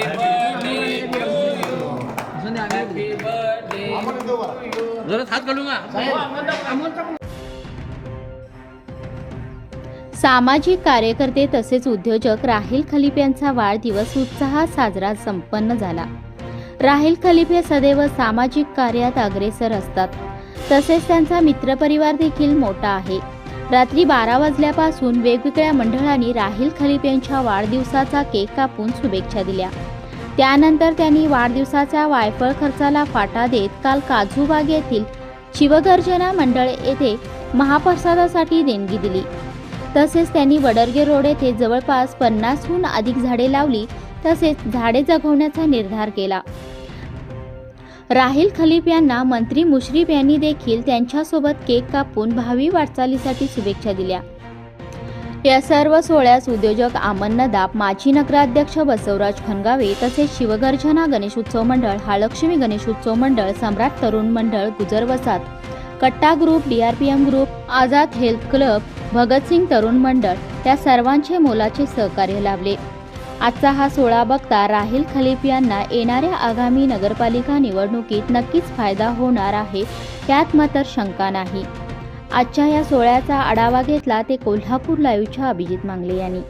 Happy birthday. To you happy birthday जरा हात घालू ना सामाजिक कार्यकर्ते तसेच उद्योजक राहिल खलीफ यांचा वाढदिवस उत्साहात साजरा संपन्न झाला. राहिल खलीफ हे सदैव सामाजिक कार्यात अग्रेसर असतात. तसेच त्यांचा मित्रपरिवार देखील मोठा आहे. रात्री बारा वाजल्यापासून वेगवेगळ्या मंडळांनी राहील खलीफ यांच्या वाढदिवसाचा केक कापून शुभेच्छा दिल्या. त्यानंतर त्यांनी वाढदिवसाच्या वायफळ खर्चाला फाटा देत काल काजूबाग येथील शिवगर्जना मंडळ येथे महाप्रसादासाठी देणगी दिली. तसेच त्यांनी वडरगे रोड येथे जवळपास पन्नासहून अधिक झाडे लावली तसेच झाडे जगवण्याचा निर्धार केला. राहिल खलीफ यांना मंत्री मुश्रीफ यांनी देखील त्यांच्यासोबत केक कापून भावी वाटचालीसाठी शुभेच्छा दिल्या. या सर्व सोहळ्यास उद्योजक आमन नदाब माजी नगराध्यक्ष बसवराज खनगावे तसेच शिवगर्जना गणेश उत्सव मंडळ हालक्ष्मी गणेशोत्सव मंडळ सम्राट तरुण मंडळ गुजर वसात कट्टा group DRPM group Azad health club Bhagat Singh तरुण मंडळ या सर्वांचे मोलाचे सहकार्य लाभले. आजचा हा सोहळा बघता राहिल खलीफ यांना येणाऱ्या आगामी नगरपालिका निवडणुकीत नक्कीच फायदा होणार आहे त्यात मात्र शंका नाही. आजच्या या सोहळ्याचा आढावा घेतला ते कोल्हापूर लाईव्हच्या अभिजित मांगले यांनी.